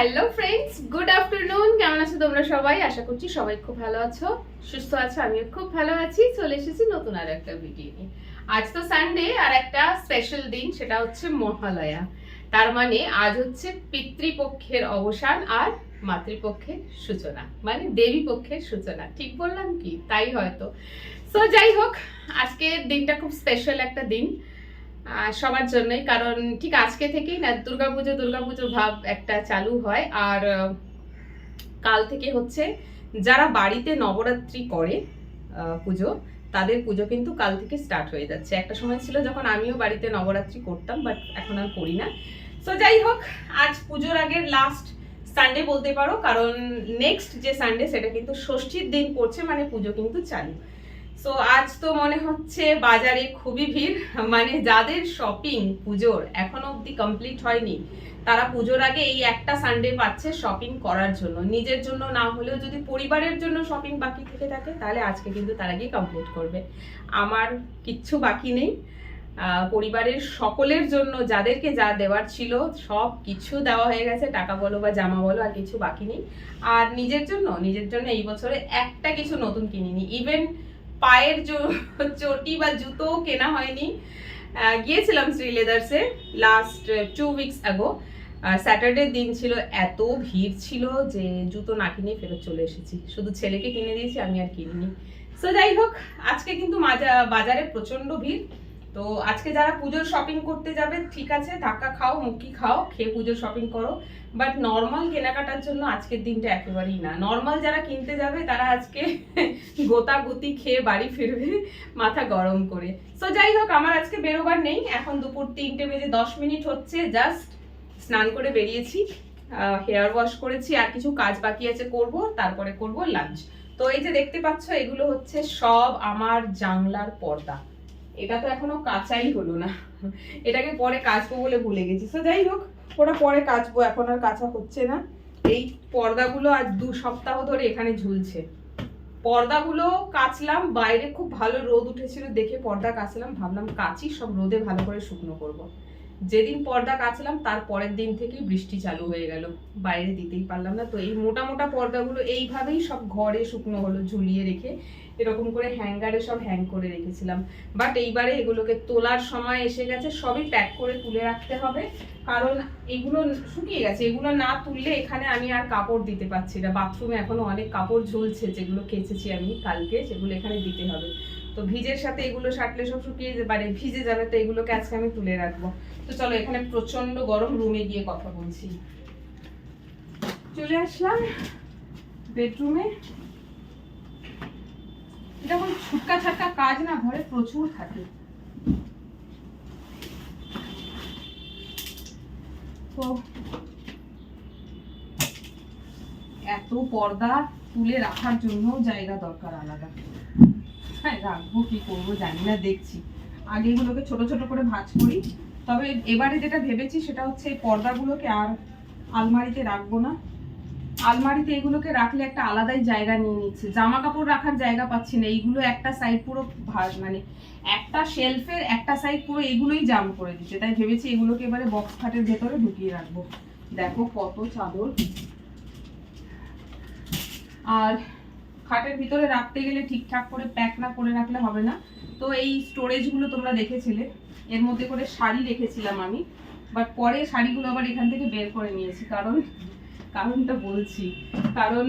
Hello friends good afternoon কেমন আছো তোমরা সবাই? আশা করছি সবাই খুব ভালো আছো। সুস্থ আছো, আমিও খুব ভালো আছি। চলে এসেছি নতুন আর একটা ভিডিও নিয়ে। আজ তো সানডে আর একটা স্পেশাল দিন, সেটা হচ্ছে মহালয়া। তার মানে আজ হচ্ছে পিতৃপক্ষের অবসান আর মাতৃপক্ষের সূচনা মানে দেবী পক্ষের সূচনা। ঠিক বললাম কি? তাই হয়তো। সো যাই হোক, আজকের দিনটা খুব স্পেশাল একটা দিন। সবার জন্যই, কারণ ঠিক আজকে থেকেই না, দুর্গাপুজো দুর্গাপুজো ভাব একটা চালু হয়। আর কাল থেকে হচ্ছে যারা বাড়িতে নবরাত্রি করে পুজো, তাদের পুজো কিন্তু কাল থেকে স্টার্ট হয়ে যাচ্ছে। একটা সময় ছিল যখন আমিও বাড়িতে নবরাত্রি করতাম বাট এখন আর করি না। সো যাই হোক, আজ পুজোর আগের লাস্ট সানডে বলতে পারো, কারণ নেক্সট যে সানডে সেটা কিন্তু ষষ্ঠীর দিন পড়ছে মানে পুজো কিন্তু চালু। সো আজ তো মনে হচ্ছে বাজারে খুবই ভিড় মানে যাদের শপিং পুজোর, এখনও অবধি কমপ্লিট হয়নি, তারা পুজোর আগে এই একটা সানডে পাচ্ছে শপিং করার জন্য। নিজের জন্য না হলেও যদি পরিবারের জন্য শপিং বাকি থেকে থাকে, তাহলে আজকে কিন্তু তারা গিয়ে কমপ্লিট করবে। আমার কিচ্ছু বাকি নেই। পরিবারের সকলের জন্য যাদেরকে যা দেওয়ার ছিল, সব কিছু দেওয়া হয়ে গেছে, টাকা বলো বা জামা বলো, আর কিছু বাকি নেই। আর নিজের জন্য নিজের জন্য এই বছরে একটা কিছু নতুন কিনিনি। ইভেন পায়ের চটি বা জুতো কেনা হয়নি। গিয়েছিলাম শ্রী লেদার্সে লাস্ট টু উইকস আগো স্যাটারডে দিন ছিল, এত ভিড় ছিল যে জুতো না কিনে ফেরত চলে এসেছি। শুধু ছেলেকে কিনে দিয়েছি, আমি আর কিনিনি। সো যাই হোক, আজকে কিন্তু মাজা- বাজারে প্রচণ্ড ভিড়। তো আজকে যারা পুজোর শপিং করতে যাবে, ঠিক আছে, ধাক্কা খাও, মুখি খাও, খেয়ে পুজোর শপিং করো। বাট নর্মাল কেনাকাটার জন্য আজকের দিনটা একেবারেই না। নর্মাল যারা কিনতে যাবে, তারা আজকে গোতা গুতি খেয়ে বাড়ি ফিরবে মাথা গরম করে। সো যাই হোক, আমার আজকে বেরোবার নেই। এখন দুপুর তিনটে বেজে দশ মিনিট হচ্ছে। জাস্ট স্নান করে বেরিয়েছি হেয়ার ওয়াশ করেছি, আর কিছু কাজ বাকি আছে করব, তারপরে করব লাঞ্চ তো এই যে দেখতে পাচ্ছ, এগুলো হচ্ছে সব আমার জানলার পর্দা। এটা তো এখনও কাঁচাই হলো না। এটাকে পরে কাচবো বলে ভুলে গেছি। তো যাই হোক, ওটা পরে কাচবো, এখন আর কাঁচা হচ্ছে না। এই পর্দাগুলো আজ দু সপ্তাহ ধরে এখানে ঝুলছে। পর্দাগুলো কাচলাম, বাইরে খুব ভালো রোদ উঠেছিল দেখে পর্দা কাচলাম, ভাবলাম কাচি, সব রোদে ভালো করে শুকনো করব। যেদিন পর্দা কাচলাম, তার পরের দিন থেকেই বৃষ্টি চালু হয়ে গেল। বাইরে দিতেই পারলাম না। তো এই মোটা মোটা পর্দাগুলো এইভাবেই সব ঘরে শুকনো হলো, ঝুলিয়ে রেখে। এরকম করে হ্যাঙ্গারে সব হ্যাং করে রেখেছিলাম। বাট এইবারে এগুলোকে তোলার সময় এসে গেছে, সবই প্যাক করে তুলে রাখতে হবে। কারণ এগুলো শুকিয়ে গেছে, এগুলো না তুললে এখানে আমি আর কাপড় দিতে পারছি না। বাথরুমে এখনও অনেক কাপড় ঝুলছে, যেগুলো কেচেছি আমি কালকে, সেগুলো এখানে দিতে হবে। তো ভিজের সাথে এগুলো সাটলে সব শুকিয়ে মানে ভিজে যাবে, তো এগুলোকে আজকে আমি তুলে রাখব। তো চলো এখানে প্রচণ্ড গরম রুমে গিয়ে কথা বলছি। চলে আসলাম বেডরুমে কোনো ছুটকা ছাটকা কাজ না, ঘরে প্রচুর থাকে। তো এত পর্দা তুলে রাখার জন্য জায়গা দরকার আলাদা। হ্যাঁ রাখব কি করব জানি না, দেখছি। আগে এগুলোকে ছোট ছোট করে ভাঁজ করি। তবে এবারে যেটা ভেবেছি সেটা হচ্ছে পর্দাগুলোকে আর আলমারিতে রাখব না। আলমারিতে এগুলোকে রাখলে একটা আলাদাই জায়গা নিয়ে নিচ্ছে। জামা কাপড় রাখার জায়গা পাচ্ছি না। এইগুলো একটা সাইড পুরো ভাঁজ মানে একটা শেলফের একটা সাইড পুরো এগুলোই জাম করে দিচ্ছে। তাই ভেবেছি এগুলোকে এবারে বক্স খাটের ভেতরে ঢুকিয়ে রাখব। দেখো কত চাদর। আর খাটের ভিতরে রাখতে গেলে ঠিকঠাক করে প্যাক না করে রাখলে হবে না। তো এই স্টোরেজগুলো তোমরা দেখেছিলে। এর মধ্যে করে শাড়ি রেখেছিলাম আমি। বাট পরে শাড়িগুলো আবার এখান থেকে বের করে নিয়েছি। কারণ কারণটা বলছি। কারণ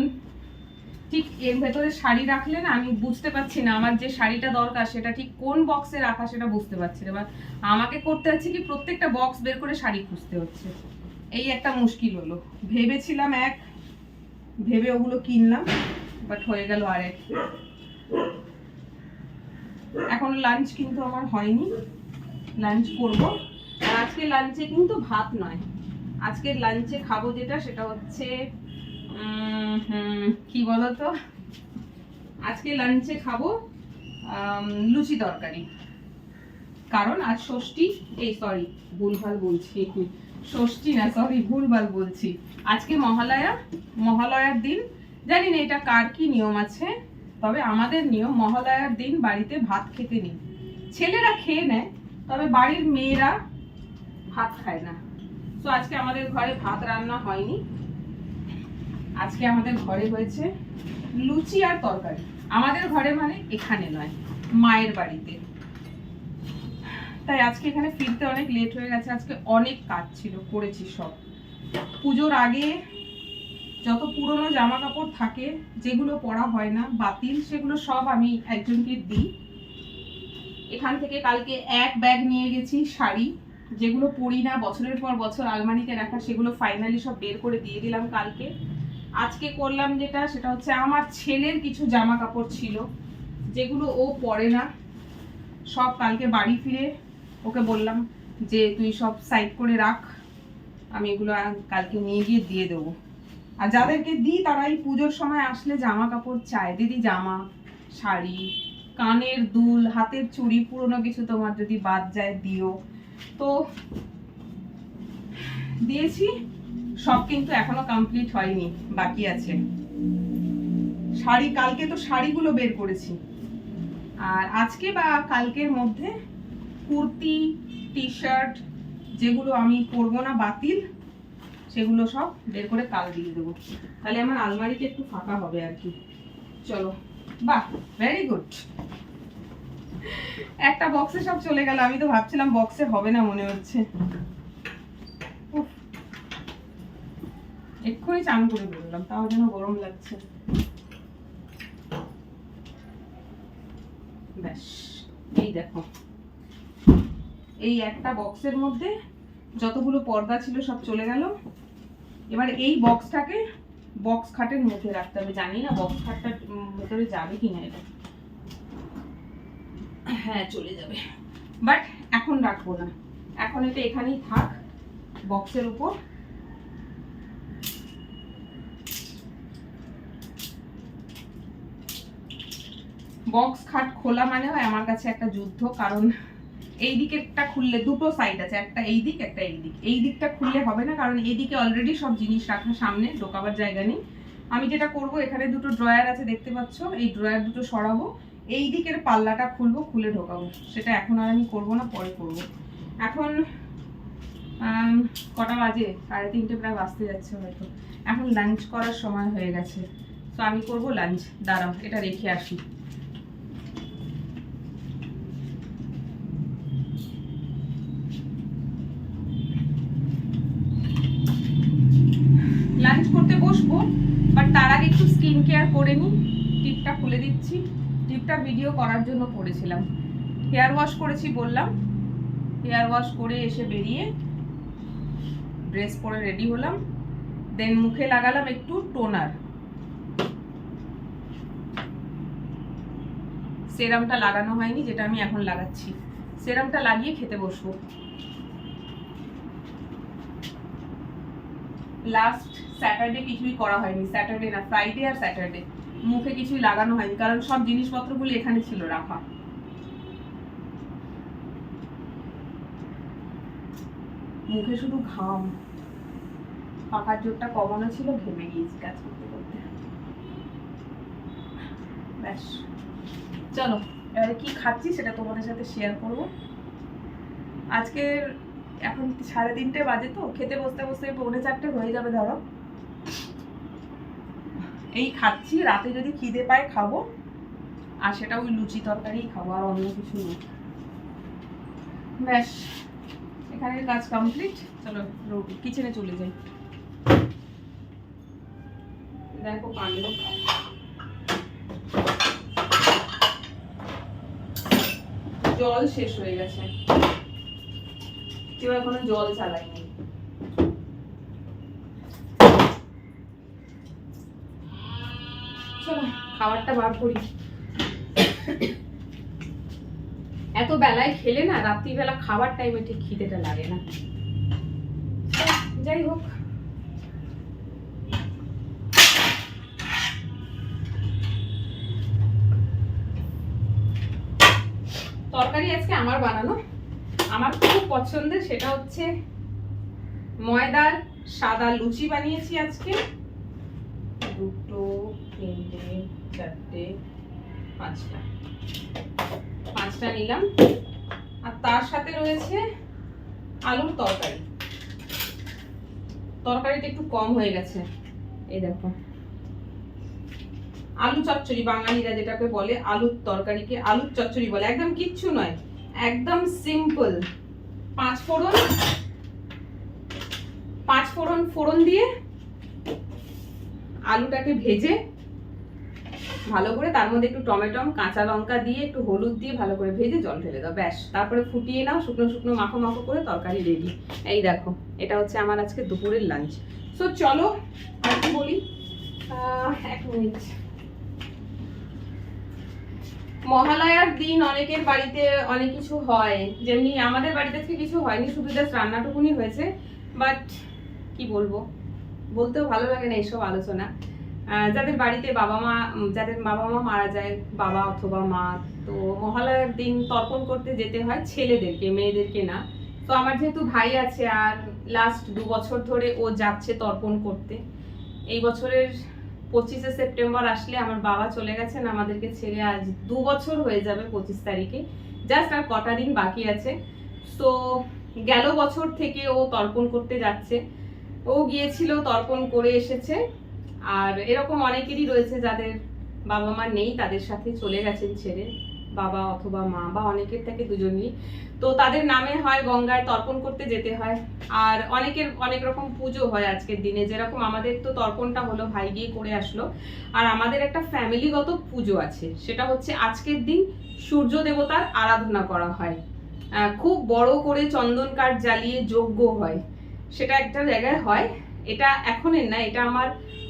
ঠিক এর ভেতরে শাড়ি রাখলে না আমি বুঝতে পারছি না আমার যে শাড়িটা দরকার সেটা ঠিক কোন বক্সে রাখা সেটা বুঝতে পারছি না। আমাকে করতে হচ্ছে কি প্রত্যেকটা বক্স বের করে শাড়ি খুঁজতে হচ্ছে। এই একটা মুশকিল হলো। ভেবেছিলাম এক, ভেবে ওগুলো কিনলাম বাট হয়ে গেল আরেক। এখন লাঞ্চ কিন্তু আমার হয়নি। লাঞ্চ করব। আজকে লাঞ্চে কিন্তু ভাত নয়। আজকের লাঞ্চে খাব যেটা, সেটা হচ্ছে কি বলতো? আজকে লাঞ্চে খাব লুচি তরকারি। কারণ আজ ষষ্ঠী, এই সরি ভুলভাল বলছি। ষষ্ঠী না সরি ভুলভাল বলছি। আজকে মহালয়া, মহালয়ার দিন। জানি না এটা কার কি নিয়ম আছে, তবে আমাদের নিয়ম, মহালয়ার দিন বাড়িতে ভাত খেতে নেই। ছেলেরা খেয়ে নেয়, তবে বাড়ির মেয়েরা ভাত খায় না। তো আজকে আমাদের ঘরে ভাত রান্না হয়নি। আজকে আমাদের ঘরে হয়েছে লুচি আর তরকারি। আমাদের ঘরে মানে এখানে নয়, মায়ের বাড়িতে। তাই আজকে এখানে ফিরতে অনেক লেট হয়ে গেছে, আজকে অনেক কাজ ছিল, করেছি সব। পুজোর আগে যত পুরনো জামা কাপড় থাকে, যেগুলো পরা হয় না, বাতিল, সেগুলো সব আমি একজনকে দিই। এখান থেকে কালকে এক ব্যাগ নিয়ে গেছি শাড়ি। যেগুলো পরি না, বছরের পর বছর আলমারিতে রাখা সেগুলো ফাইনালি সব বের করে দিয়ে দিলাম কালকে। আজকে করলাম যেটা, সেটা হচ্ছে আমার ছেলের কিছু জামা কাপড় ছিল, যেগুলো ও পরে না। সব কালকে বাড়ি ফিরে ওকে বললাম যে, তুই সব সাইড করে রাখ, আমি এগুলো কালকে নিয়ে গিয়ে দিয়ে দেবো। আর যাদেরকে দিই তারাই পুজোর সময় আসলে জামা কাপড় চায়। দিদি জামা, শাড়ি, কানের দুল, হাতের চুড়ি, পুরনো কিছু তোমার যদি বাদ যায় দিও। তো দিয়েছি, সব কিন্তু এখনও কমপ্লিট হয়নি, বাকি আছে। শাড়ি, কালকে তো শাড়িগুলো বের করেছি। আর আজকে বা কালকের মধ্যে কুর্তি টি শার্ট যেগুলো আমি পরবো না, বাতিল, সেগুলো সব বের করে কাল দিয়ে দেবো। তাহলে আমার আলমারিতে একটু ফাঁকা হবে আর কি। চলো, বাহ ভেরি গুড একটা বক্সে সব চলে গেল। আমি তো ভাবছিলাম বক্সে হবে না মনে হচ্ছে। এক্ষুনি চান করে বেরোলাম তাও যেন গরম লাগছে। ব্যাস এই দেখো। এই একটা বক্সের মধ্যে যতগুলো পর্দা ছিল সব চলে গেল। এবার এই বক্সটাকে বক্স খাটের মধ্যে রাখতে হবে। জানি না বক্স খাটটা উম, ভেতরে যাবে কিনা এটা। হ্যাঁ চলে যাবে। বাট এখন রাখব না। এখন এটা এখানেই থাক, বক্সের উপর। বক্স খাট খোলা মানে হয় আমার কাছে একটা যুদ্ধ, কারণ এই দিকেরটা খুললে দুটো সাইড আছে, একটা এই দিক, একটা এই দিক। এই দিকটা খুললে হবে না, কারণ এই দিকে অলরেডি সব জিনিস রাখা সামনে, ঢোকাবার জায়গা নেই। আমি যেটা করব, এখানে দুটো ড্রয়ার আছে, দেখতে পাচ্ছ? এই ড্রয়ার দুটো সরাবো এই দিকের পাল্লাটা খুলবো, খুলে ঢোকাবো। সেটা এখন আর আমি করব না, পরে করব। এখন কটা বাজে? সাড়ে তিনটে প্রায় বাজতে যাচ্ছে হয়তো। এখন লাঞ্চ করার সময় হয়ে গেছে। তো আমি করব লাঞ্চ দাঁড়াও, এটা রেখে আসি। লাঞ্চ করতে বসবো বাট তার আগে একটু স্কিন কেয়ার করে নিই। টিপটা খুলে দিচ্ছি। টিপটা ভিডিও করার জন্য করেছিলাম হেয়ার ওয়াশ করেছি বললাম। হেয়ার ওয়াশ করে এসে বেরিয়ে ড্রেস পরে রেডি হলাম। দেন মুখে লাগালাম একটু টোনার সেরামটা লাগানো হয়নি, যেটা আমি এখন লাগাচ্ছি। সেরামটা লাগিয়ে খেতে বসবো। লাস্ট স্যাটারডে কিছুই করা হয়নি। স্যাটারডে না ফ্রাইডে আর স্যাটারডে মুখে কিছুই লাগানো হয়নি, কারণ সব জিনিসপত্রগুলো এখানে ছিল রাখা মুখে শুধু ঘাম। পাকার জোরটা কমানো ছিল, ঘেমে গিয়েছি কাজ করতে করতে। ব্যাস। চলো, এবারে কি খাচ্ছি সেটা তোমাদের সাথে শেয়ার করব। আজকে এখন সাড়ে তিনটে বাজে তো, খেতে বসতে বসতে পৌনে চারটে হয়ে যাবে ধরো। এই খাচ্ছি, রাতে যদি খিদে পায় খাব। আর সেটা ওই লুচি তরকারি খাব, আর অন্য কিছু নেই ব্যাস এখানে কাজ কমপ্লিট চলো কিচেনে চলে যাই। দেখো কাণ্ড। জল শেষ হয়ে গেছে। কেউ এখনও জল চালায়নি। চলো খাবারটা বার করি। এত বেলায় খেলে না, রাত্রিবেলা খাবার টাইমে ঠিক খিদেটা লাগে না। যাই হোক। তরকারি আজকে আমার বানানো। আমার খুব পছন্দের সেটা হচ্ছে ময়দার সাদা লুচি বানিয়েছি আজকে। তিনটে, চারটে, পাঁচটা। পাঁচটা নিলাম। আর তার সাথে রয়েছে আলুর তরকারি। তরকারিটা একটু কম হয়ে গেছে। এই দেখো। আলু চচ্চড়ি, বাঙালিরা যেটাকে বলে আলুর তরকারিকে আলুর চচ্চড়ি বলে। একদম কিচ্ছু নয়, একদম সিম্পল পাঁচ ফোড়ন পাঁচ ফোড়ন ফোড়ন দিয়ে আলুটাকে ভেজে ভালো করে, তার মধ্যে একটু টমেটো, কাঁচা লঙ্কা দিয়ে একটু হলুদ দিয়ে ভালো করে ভেজে জল ঢেলে দাও, ব্যাস। তারপরে ফুটিয়ে নাও, শুকনো শুকনো মাখো মাখো করে তরকারি রেডি এই দেখো, এটা হচ্ছে আমার আজকে দুপুরের লাঞ্চ সো চলো বলি? এক মিনিট মহালয়ার দিন অনেকের বাড়িতে অনেক কিছু হয়। যেমনি আমাদের বাড়িতে আজকে কিছু হয়নি, শুধু জাস্ট রান্নাটুকুনি হয়েছে। বাট কি বলব? বলতেও ভালো লাগে না এইসব আলোচনা। যাদের বাড়িতে বাবা মা যাদের বাবা মা মারা যায়, বাবা অথবা মা, তো মহালয়ার দিন তর্পণ করতে যেতে হয় ছেলেদেরকে, মেয়েদেরকে না। তো আমার যেহেতু ভাই আছে, আর লাস্ট দু বছর ধরে ও যাচ্ছে তর্পণ করতে। এই বছরের পঁচিশে সেপ্টেম্বর আসলে আমার বাবা চলে গেছেন, আমাদেরকে ছেড়ে আজ দু বছর হয়ে যাবে পঁচিশ তারিখে। জাস্ট আর কটা দিন বাকি আছে। তো গেল বছর থেকে ও তর্পণ করতে যাচ্ছে। ও গিয়েছিল তর্পণ করে এসেছে। আর এরকম অনেকেরই রয়েছে যাদের বাবা মা নেই, তাদের সাথে চলে গেছেন ছেড়ে। বাবা অথবা মা বা অনেকের থেকে দুজনই। তো তাদের নামে হয় গঙ্গায় তর্পণ করতে যেতে হয়। আর অনেকের অনেক রকম পুজো হয় আজকের দিনে। যেরকম আমাদের তো তর্পণটা হলো, ভাই গিয়ে করে আসলো। আর আমাদের একটা ফ্যামিলিগত পুজো আছে। সেটা হচ্ছে আজকের দিন সূর্য দেবতার আরাধনা করা হয়। খুব বড় করে চন্দন কাঠ জ্বালিয়ে যজ্ঞ হয়। সেটা একটা জায়গায় হয়। এটা এখনের না, এটা আমার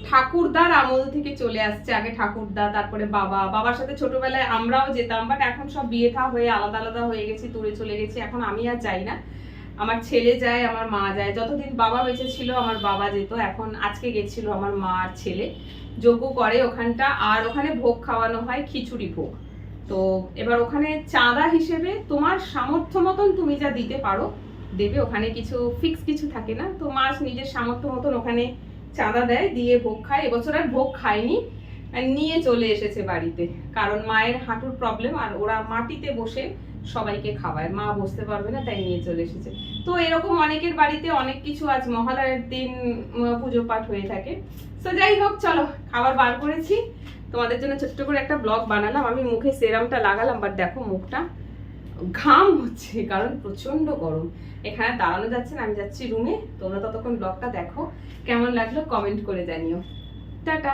ঠাকুরদার আমল থেকে চলে আসছে আগে ঠাকুরদা, তারপরে বাবা। বাবার সাথে ছোটবেলায় আমরাও যেতাম বাট এখন সব বিয়ে থা হয়ে আলাদা আলাদা হয়ে গেছি, দূরে চলে গেছি। এখন আমি আর যাই না। আমার ছেলে যায়, আমার মা যায়। যতদিন বাবা বেঁচে ছিল, আমার বাবা যেত। এখন আজকে গেছিল আমার মা আর ছেলে। যোগ্য করে ওখানটা। আর ওখানে ভোগ খাওয়ানো হয় খিচুড়ি ভোগ। তো এবার ওখানে চাঁদা হিসেবে তোমার সামর্থ্য মতন তুমি যা দিতে পারো, দেবে। ওখানে কিছু ফিক্স কিছু থাকে না। তো মাস নিজের সামর্থ্য মতন ওখানে চাঁদা দেয়, দিয়ে ভোগ খায়। এবছর আর ভোগ খায়নি নিয়ে চলে এসেছে বাড়িতে। কারণ মায়ের হাঁটুর প্রবলেম আর ওরা মাটিতে বসে সবাইকে খাওয়ায়। মা বসতে পারবে না, তাই নিয়ে চলে এসেছে। তো এরকম অনেকের বাড়িতে অনেক কিছু আজ মহালয়ের দিন পুজো পাঠ হয়ে থাকে। তো যাই হোক, চলো, খাবার বার করেছি। তোমাদের জন্য ছোট্ট করে একটা ব্লগ বানালাম। আমি মুখে সেরামটা লাগালাম বাট দেখো মুখটা ঘাম হচ্ছে, কারণ প্রচণ্ড গরম। এখানে দাঁড়ানো যাচ্ছে না, আমি যাচ্ছি রুমে তোমরা ততক্ষণ ব্লগটা দেখো। কেমন লাগল? কমেন্ট করে জানিও। টাটা!